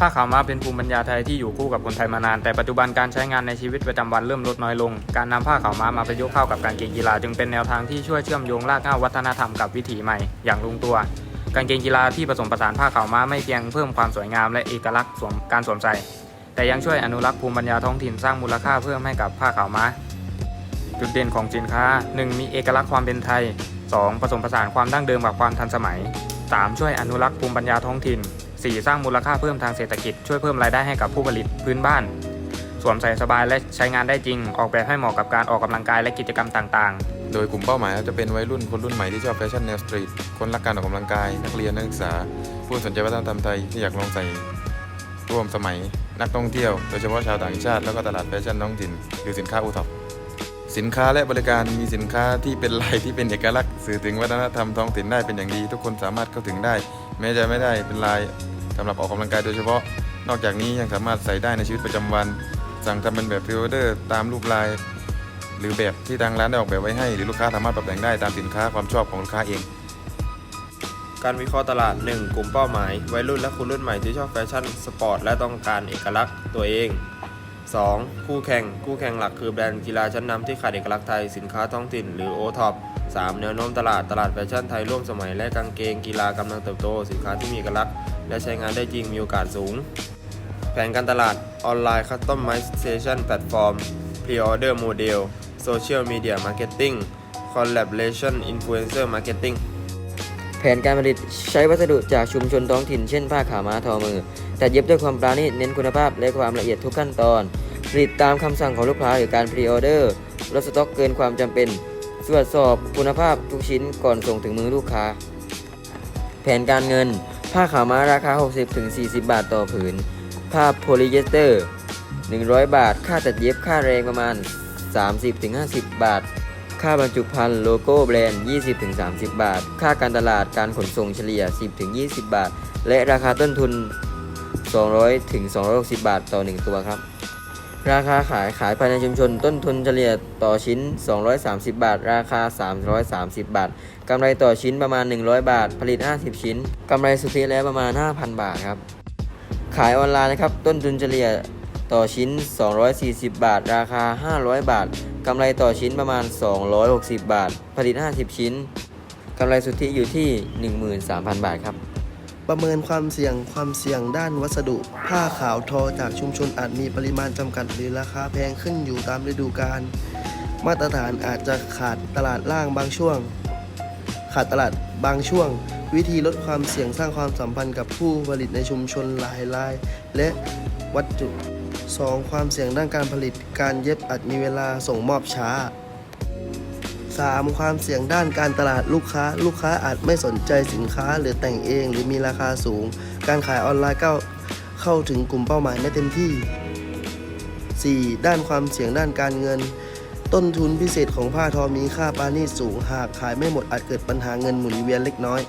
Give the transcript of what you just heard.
ผ้าขาวม้าเป็นภูมิปัญญาไทยที่อยู่คู่กับคนไทยมานาน แต่ปัจจุบันการใช้งานในชีวิตประจำวันเริ่มลดน้อยลง การนำผ้าขาวม้ามาประยุกต์เข้ากับการเกงกีฬาจึงเป็นแนวทางที่ช่วยเชื่อมโยงรากเหง้าวัฒนธรรมกับวิถีใหม่อย่างลงตัว การเกงกีฬาที่ผสมผสานผ้าขาวม้าไม่เพียงเพิ่มความสวยงามและเอกลักษณ์สวมการสวมใส่ แต่ยังช่วยอนุรักษ์ภูมิปัญญาท้องถิ่นสร้างมูลค่าเพิ่มให้กับผ้าขาวม้า จุดเด่นของสินค้า 1. มีเอกลักษณ์ความเป็นไทย 2. ผสมผสานความดั้งเดิมกับความทันสมัย 3. ช่วยอนุรักษ์ภูมิปัญญาท้องถิ่น 4. สร้างมูลค่าเพิ่มทางเศรษฐกิจช่วยเพิ่มรายได้ให้กับผู้ผลิตพื้นบ้าน สวมใส่สบายและใช้งานได้จริง ออกแบบให้เหมาะกับการออกกำลังกายและกิจกรรมต่างๆ โดยกลุ่มเป้าหมายจะเป็นวัยรุ่นคนรุ่นใหม่ที่ชอบแฟชั่นแนวสตรีทคนรักการออกกำลังกาย นักเรียนนักศึกษา ผู้สนใจวัฒนธรรมไทยที่อยากลองใส่ร่วมสมัย นักท่องเที่ยวโดยเฉพาะชาวต่างชาติแล้วก็ตลาดแฟชั่นท้องถิ่นหรือสินค้าอูท็อปสินค้าและบริการมีสินค้าที่เป็นลายที่เป็นเอกลักษณ์สื่อถึงวัฒนธรรมท้องถิ่นได้เป็นอย่างดี ทุกคนสามารถเข้าถึงได้ แม้จะไม่ได้เป็นลาย สำหรับออกกำลังกายโดยเฉพาะ นอกจากนี้ยังสามารถใส่ได้ในชีวิตประจำวัน สั่งทำเป็นแบบพรีออเดอร์ตามรูปลาย หรือแบบที่ทางร้านได้ออกแบบไว้ให้ หรือลูกค้าสามารถปรับแต่งได้ตามสินค้าความชอบของลูกค้าเอง การวิเคราะห์ตลาด 1. กลุ่มเป้าหมาย วัยรุ่นและคนรุ่นใหม่ที่ชอบแฟชั่นสปอร์ตและต้องการเอกลักษณ์ตัวเอง 2. คู่แข่ง คู่แข่งหลักคือแบรนด์กีฬาชั้นนำที่ขาดเอกลักษณ์ไทย สินค้าท้องถิ่น หรือโอท็อป 3. แนวโน้มตลาด ตลาดแฟชั่นไทยร่วมสมัยและกางเกงกีฬากำลังเติบโต สินค้าที่มีเอกลักษณ์ และใช้งานได้จริงมีโอกาสสูง แผนการตลาดออนไลน์ Customization Platform Pre-order Model Social Media Marketing Collaboration Influencer Marketing แแผนการผลิตใช้วัสดุจากชุมชนท้องถิ่นเช่นผ้าขาวม้าทอมือ แต่เย็บด้วยความปราณีตเน้นคุณภาพและความละเอียดทุกขั้นตอน ผลิตตามคำสั่งของลูกค้าหรือการพรีออเดอร์ลดสต็อกเกินความจำเป็นตรวจสอบคุณภาพทุกชิ้นก่อนส่งถึงมือลูกค้า แผนการเงิน ผ้าขาวม้าราคา 60-40 บาทต่อผืน ผ้าโพลีเอสเตอร์ 100 บาท ค่าตัดเย็บค่าแรงประมาณ 30-50 บาท ค่าบรรจุภัณฑ์โลโก้แบรนด์ 20-30 บาท ค่าการตลาดการขนส่งเฉลี่ย 10-20 บาท และราคาต้นทุน 200-260 บาทต่อ 1 ตัวครับ ราคาขายขายภายในชุมชน ต้นทุนเฉลี่ยต่อชิ้น 230 บาท ราคา 330 บาท กำไรต่อชิ้นประมาณ 100 บาท ผลิต 50 ชิ้น กำไรสุทธิแล้วประมาณ 5,000 บาทครับ ขายออนไลน์นะครับ ต้นทุนเฉลี่ยต่อชิ้น 240 บาท ราคา 500 บาท กำไรต่อชิ้นประมาณ 260 บาท ผลิต 50 ชิ้น กำไรสุทธิอยู่ที่ 13,000 บาทครับ ประเมินความเสี่ยงความเสี่ยงด้านวัสดุ ผ้าขาวทอจากชุมชนอาจมีปริมาณจำกัดหรือราคาแพงขึ้นอยู่ตามฤดูกาลมาตรฐานอาจจะขาดตลาดล่างบางช่วง ขาดตลาดบางช่วง วิธีลดความเสี่ยงสร้างความสัมพันธ์กับผู้ผลิตในชุมชนหลายราย และวัตถุ 2. ความเสี่ยงด้านการผลิต การเย็บอาจมีเวลาส่งมอบช้า 3. ความเสี่ยงด้านการตลาดลูกค้า ลูกค้าอาจไม่สนใจสินค้า หรือแต่งเองหรือมีราคาสูง การขายออนไลน์ก็เข้าถึงกลุ่มเป้าหมายไม่เต็มที่ 4. ด้านความเสี่ยงด้านการเงิน ต้นทุนพิเศษของผ้าทอมีค่าปานีตสูง หากขายไม่หมดอาจเกิดปัญหาเงินหมุนเวียนเล็กน้อย